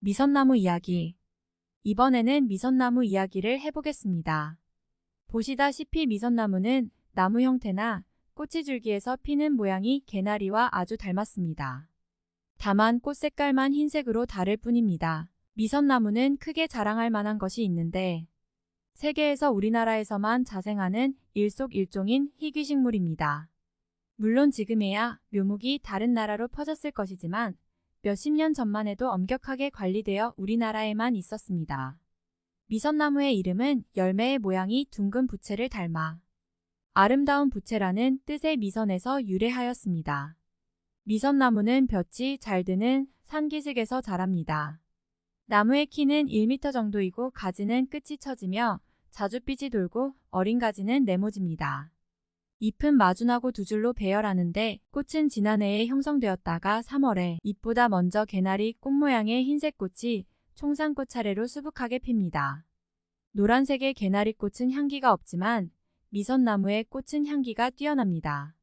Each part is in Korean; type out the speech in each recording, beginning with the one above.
미선나무 이야기. 이번에는 미선나무 이야기를 해보겠습니다. 보시다시피 미선나무는 나무 형태나 꽃이 줄기에서 피는 모양이 개나리와 아주 닮았습니다. 다만 꽃 색깔만 흰색으로 다를 뿐입니다. 미선나무는 크게 자랑할 만한 것이 있는데 세계에서 우리나라에서만 자생하는 일속일종인 희귀식물입니다. 물론 지금에야 묘목이 다른 나라로 퍼졌을 것이지만 몇십 년 전만 해도 엄격하게 관리되어 우리나라에만 있었습니다. 미선나무의 이름은 열매의 모양이 둥근 부채를 닮아 아름다운 부채라는 뜻의 미선에서 유래하였습니다. 미선나무는 볕이 잘 드는 산기슭에서 자랍니다. 나무의 키는 1m 정도이고 가지는 끝이 처지며 자줏빛이 돌고 어린 가지는 네모집니다. 잎은 마주나고 두 줄로 배열하는데 꽃은 지난해에 형성되었다가 3월에 잎보다 먼저 개나리 꽃 모양의 흰색 꽃이 총상꽃 차례로 수북하게 핍니다. 노란색의 개나리 꽃은 향기가 없지만 미선나무의 꽃은 향기가 뛰어납니다.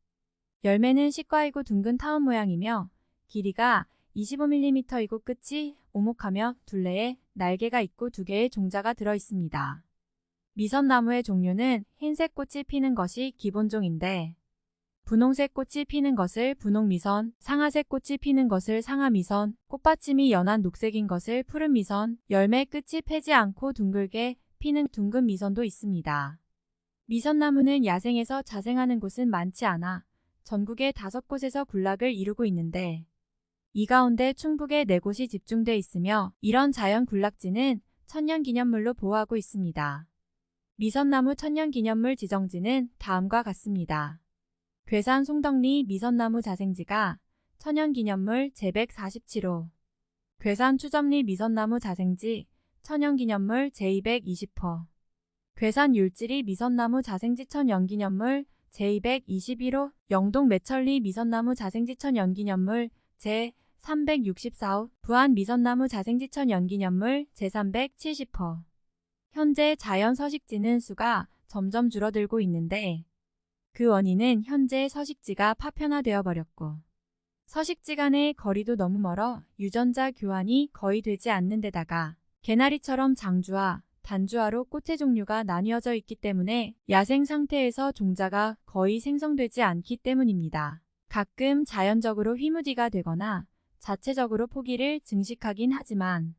열매는 식과이고 둥근 타원 모양이며 길이가 25mm이고 끝이 오목하며 둘레에 날개가 있고 두 개의 종자가 들어 있습니다. 미선나무의 종류는 흰색 꽃이 피는 것이 기본종인데 분홍색 꽃이 피는 것을 분홍미선, 상아색 꽃이 피는 것을 상아미선, 꽃받침이 연한 녹색인 것을 푸른미선, 열매 끝이 패지 않고 둥글게 피는 둥근 미선도 있습니다. 미선나무는 야생에서 자생하는 곳은 많지 않아 전국에 다섯 곳에서 군락을 이루고 있는데 이 가운데 충북에 네 곳이 집중돼 있으며 이런 자연 군락지는 천년기념물로 보호하고 있습니다. 미선나무 천년기념물 지정지는 다음과 같습니다. 괴산 송덕리 미선나무 자생지가 천연기념물 제147호. 괴산 추점리 미선나무 자생지 천연기념물 제220호. 괴산 율지리 미선나무 자생지 천연기념물 제221호. 영동 매천리 미선나무 자생지 천연기념물 제364호. 부안 미선나무 자생지 천연기념물 제370호 현재 자연 서식지는 수가 점점 줄어들고 있는데 그 원인은 현재 서식지가 파편화되어 버렸고 서식지 간의 거리도 너무 멀어 유전자 교환이 거의 되지 않는 데다가 개나리처럼 장주와 단주화로 꽃의 종류가 나뉘어져 있기 때문에 야생 상태에서 종자가 거의 생성되지 않기 때문입니다. 가끔 자연적으로 휘무디가 되거나 자체적으로 포기를 증식하긴 하지만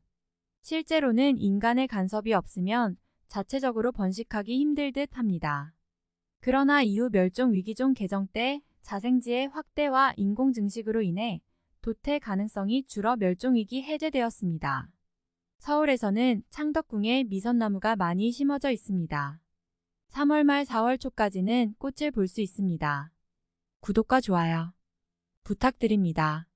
실제로는 인간의 간섭이 없으면 자체적으로 번식하기 힘들 듯 합니다. 그러나 이후 멸종 위기종 개정 때 자생지의 확대와 인공 증식으로 인해 도태 가능성이 줄어 멸종위기 해제되었습니다. 서울에서는 창덕궁에 미선나무가 많이 심어져 있습니다. 3월 말 4월 초까지는 꽃을 볼 수 있습니다. 구독과 좋아요 부탁드립니다.